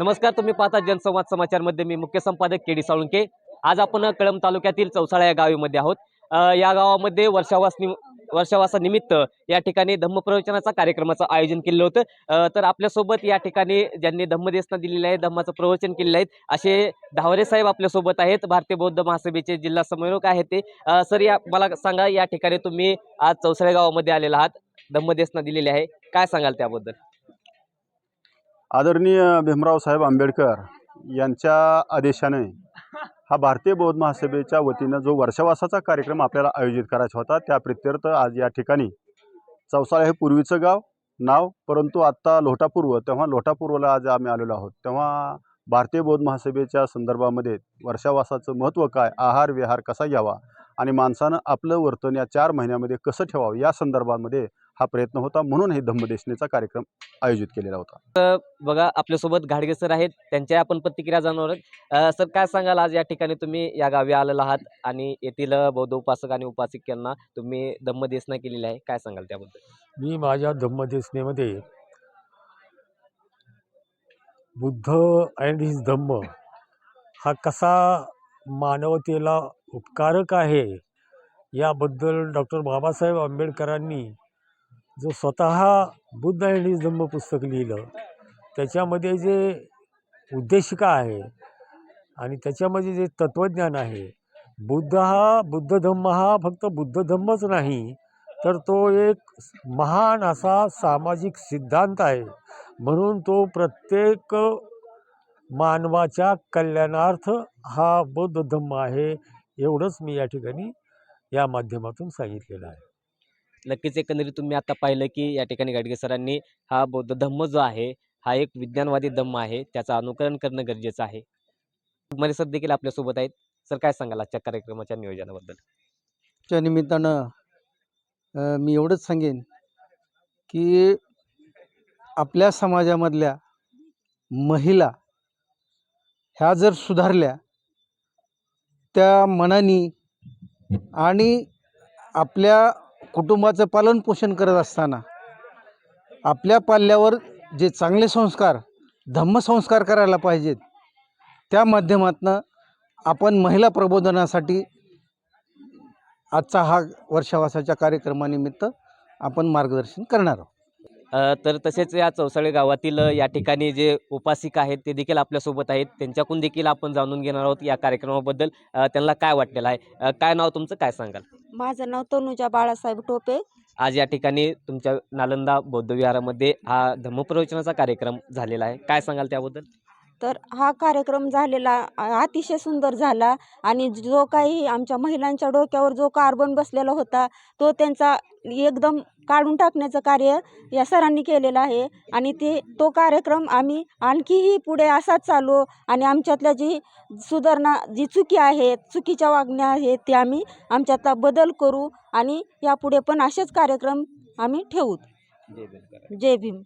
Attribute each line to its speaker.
Speaker 1: नमस्कार तुम्ही पाहता जनसंवाद समाचारमध्ये. मी मुख्य संपादक के डी साळुंके. आज आपण कळंब तालुक्यातील चौसाळा या गावीमध्ये आहोत. या गावामध्ये वर्षावास निम वर्षावासानिमित्त या ठिकाणी धम्मप्रवचनाचा कार्यक्रमाचं आयोजन केलं होतं. तर आपल्यासोबत या ठिकाणी ज्यांनी धम्मदेसना दिलेली आहे धम्माचं प्रवचन केलेलं आहेत असे धावरे साहेब आपल्यासोबत आहेत. भारतीय बौद्ध महासभेचे जिल्हा समन्वयक आहेत ते. सर या मला सांगा या ठिकाणी तुम्ही आज चौसाळे गावामध्ये आलेला आहात. धम्मदेसना दिलेली आहे. काय सांगाल त्याबद्दल?
Speaker 2: आदरणीय भीमराव साहेब आंबेडकर यांच्या आदेशाने हा भारतीय बौद्ध महासभेच्या वतीनं जो वर्षावासाचा कार्यक्रम आपल्याला आयोजित करायचा होता त्या प्रित्यर्थ आज या ठिकाणी चौसाळा हे पूर्वीचं गाव नाव परंतु आत्ता लोटापूर्व तेव्हा लोटापूर्वला आज आम्ही आलेलो आहोत. तेव्हा भारतीय बौद्ध महासभेच्या संदर्भामध्ये वर्षावासाचं महत्त्व काय आहार विहार कसा घ्यावा आणि माणसानं आपलं वर्तन या चार महिन्यामध्ये कसं ठेवावं या संदर्भामध्ये हा प्रयत्न होता. म्हणून हे धम्मदेशनेचा कार्यक्रम आयोजित केलेला होता.
Speaker 1: बघा आपल्यासोबत घाडगे सर आहेत. त्यांच्या आपण प्रतिक्रिया. अ, सर काय सांगाल? आज या ठिकाणी तुम्ही या गावी आलेला आहात आणि येथील बौद्ध उपासक आणि उपासिकांना तुम्ही धम्मदेसना केलेली आहे. काय सांगाल त्याबद्दल?
Speaker 3: मी माझ्या धम्मदेसनेमध्ये बुद्ध अँड हिज धम्म हा कसा मानवतेला उपकारक आहे याबद्दल डॉक्टर बाबासाहेब आंबेडकरांनी जो स्वतः बुद्ध आणि धम्म पुस्तक लिहिलं त्याच्यामध्ये जे उद्देशिका आहे आणि त्याच्यामध्ये जे तत्त्वज्ञान आहे बुद्ध हा बुद्ध धम्म हा फक्त बुद्ध धम्मच नाही तर तो एक महान असा सामाजिक सिद्धांत आहे. म्हणून तो प्रत्येक मानवाच्या कल्याणार्थ हा बौद्ध धम्म आहे एवढंच मी या ठिकाणी या माध्यमातून सांगितलेलं आहे.
Speaker 1: नक्कीच एकंदरीत तुम्ही आता पाहिलं की या ठिकाणी गाडगे सरांनी हा बौद्ध धम्म जो आहे हा एक विज्ञानवादी धम्म आहे. त्याचं अनुकरण करणं गरजेचं आहे. मरे सर देखील आपल्यासोबत आहेत. सर काय सांगाल आजच्या कार्यक्रमाच्या नियोजनाबद्दल?
Speaker 4: च्या निमित्तानं मी एवढंच सांगेन की आपल्या समाजामधल्या महिला ह्या जर सुधारल्या त्या मनानी आणि आपल्या कुटुंबाचं पालनपोषण करत असताना आपल्या पाल्यावर जे चांगले संस्कार धम्मसंस्कार करायला पाहिजेत त्या माध्यमातनं आपण महिला प्रबोधनासाठी आजचा हा वर्षावासाच्या कार्यक्रमानिमित्त आपण मार्गदर्शन करणार आहोत.
Speaker 1: तर तसेच या चौसाळे गावातील या ठिकाणी जे उपासिक आहेत ते देखील आपल्यासोबत आहेत. त्यांच्याकडून देखील आपण जाणून घेणार आहोत या कार्यक्रमाबद्दल. त्यांना काय वाटलेलं आहे? काय नाव तुमचं? काय सांगाल?
Speaker 5: माझं नाव तनुजा बाळासाहेब टोपे.
Speaker 1: आज या ठिकाणी तुमच्या नालंदा बौद्ध विहारामध्ये हा धम्मप्रवचनाचा कार्यक्रम झालेला आहे. काय सांगाल त्याबद्दल?
Speaker 5: तर हा कार्यक्रम झालेला अतिशय सुंदर झाला आणि जो काही आमच्या महिलांच्या डोक्यावर जो कार्बन बसलेला होता तो त्यांचा एकदम काढून टाकण्याचं कार्य या सरांनी केलेलं आहे आणि ते तो कार्यक्रम आम्ही आणखीही पुढे असाच चालू आणि आमच्यातल्या जी सुधारणा जी चुकी आहेत चुकीच्या वागण्या आहेत ते आम्ही आमच्यातला बदल करू आणि यापुढे पण असेच कार्यक्रम आम्ही ठेवू. जय भीम